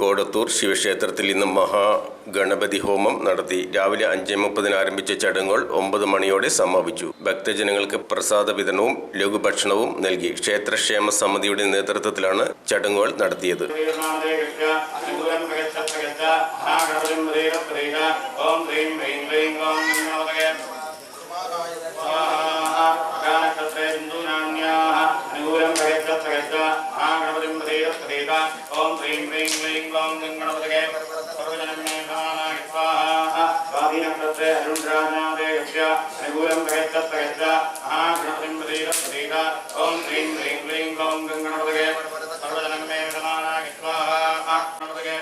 കോടത്തൂർ ശിവക്ഷേത്രത്തിൽ ഇന്ന് മഹാഗണപതി ഹോമം നടത്തി. രാവിലെ അഞ്ച് മുപ്പതിന് ആരംഭിച്ച ചടങ്ങുകൾ ഒമ്പത് മണിയോടെ സമാപിച്ചു. ഭക്തജനങ്ങൾക്ക് പ്രസാദ വിതരണവും ലഘുഭക്ഷണവും നൽകി. ക്ഷേത്രക്ഷേമ സമിതിയുടെ നേതൃത്വത്തിലാണ് ചടങ്ങുകൾ നടത്തിയത്. ह्रीं ह्रीं क्लीं क्लौं क्लीं गणपतये स्वाधीनकृत्य अरुण्राजादे यस्य अनुकूलं प्रयत्तप्रयत्त महागणपतिं प्रतीत प्रतीत ॐ ह्रीं ह्रीं क्लीं क्लौं क्लीं गणपतये सर्वजनमे समानाय स्वाहा गणपतये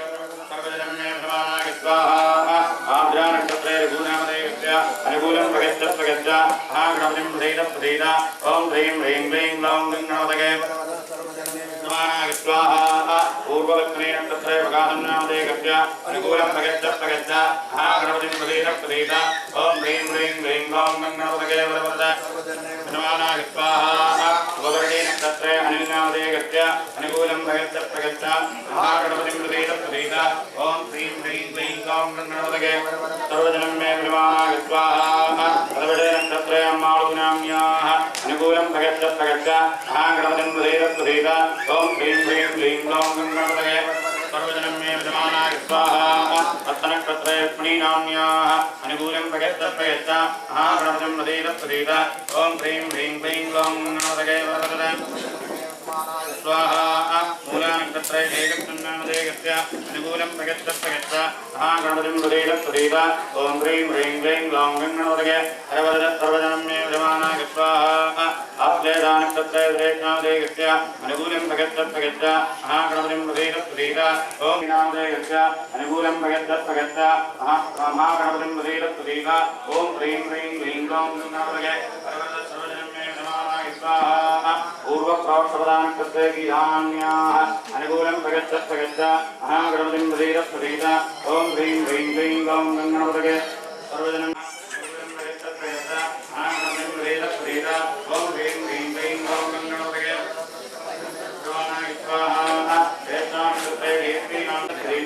सर्वजनमे समानाय स्वाहा आद्रानक्षत्रे रघुनामदे यस्य अनुकूलं प्रयत्तप्रयत्त महागणपतिं प्रतीत प्रतीत ॐ ह्रीं ह्रीं क्लीं क्लौं क्लीं गणपतये समानाय स्वाहा पूर्वलग्नेन तत्रैव गाहन्नां देगभ्य अनुकूलं प्रगच्छ प्रगच्छ महागणपतिं प्रदीन प्रदीत ॐ ह्रीं ह्रीं ह्रीं गौं गङ्गणपतये वरवरद स्वाहा उपवर्णेन तत्रैव हनुनां देगभ्य अनुकूलं प्रगच्छ प्रगच्छ महागणपतिं प्रदीन प्रदीत ॐ ह्रीं ह्रीं ह्रीं गौं गङ्गणपतये सर्वजनं मे विमानाय स्वाहा గచ్చ మహాగణపతిం ప్రసేదప్రసేద ఓం హ్రీం హ్రీం హ్రీం గ్లౌం గణపతయే. సర్వజనం మే విజమానాయ స్వాహ. అత్తనక్షత్రయష్మణీనామ్యాః అనుకూలం ప్రగచ్చ ప్రగచ్చ మహాగణపతిం ప్రసేదప్రసేద ఓం హ్రీం హ్రీం హ్రీం గ్లౌం గణపతయే. వరదరే स्वाहा मूलानक्षत्रैकेकस्य अनुकूलं प्रगच्छ प्रगच्छ महागणपतिं हृदेव सुदेव ॐ ह्रीं ह्रीं ह्रीं लौं गङ्गणोदय हरवरद सर्वजनं मे विमानाय स्वाहा சேதானம் தத்தேகாதேகஸ்ய அனுகூலம் பகத்தத் பகத்த மகாகணபதிம் உதேகத் உதேக ஓம் வினாதேகஸ்ய அனுகூலம் பகத்தத் பகத்த மகாகணபதிம் உதேகத் உதேக ஓம் ஹ்ரீம் ஹ்ரீம் ஹ்ரீம் ஓம் விநாதகே பரவத சர்வஜனம் மே நமாநாய ஸ்வாஹா பூர்வ பிரவர்த்தபதான பிரத்யேகியான்யாஹ அனுகூலம் பகத்தத் சர்வஜனம்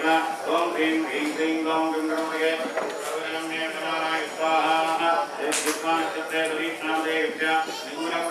ஓம் ஹ்ரீம் ஹ்ரீம் ஹ்ரீம் ஓம் கிம் கணபதே சர்வஜன்ய கலாய ஸ்வாஹா சித்தாச்சத்தே பிரீஷ்ணாதே வித்யா நிங்குரம்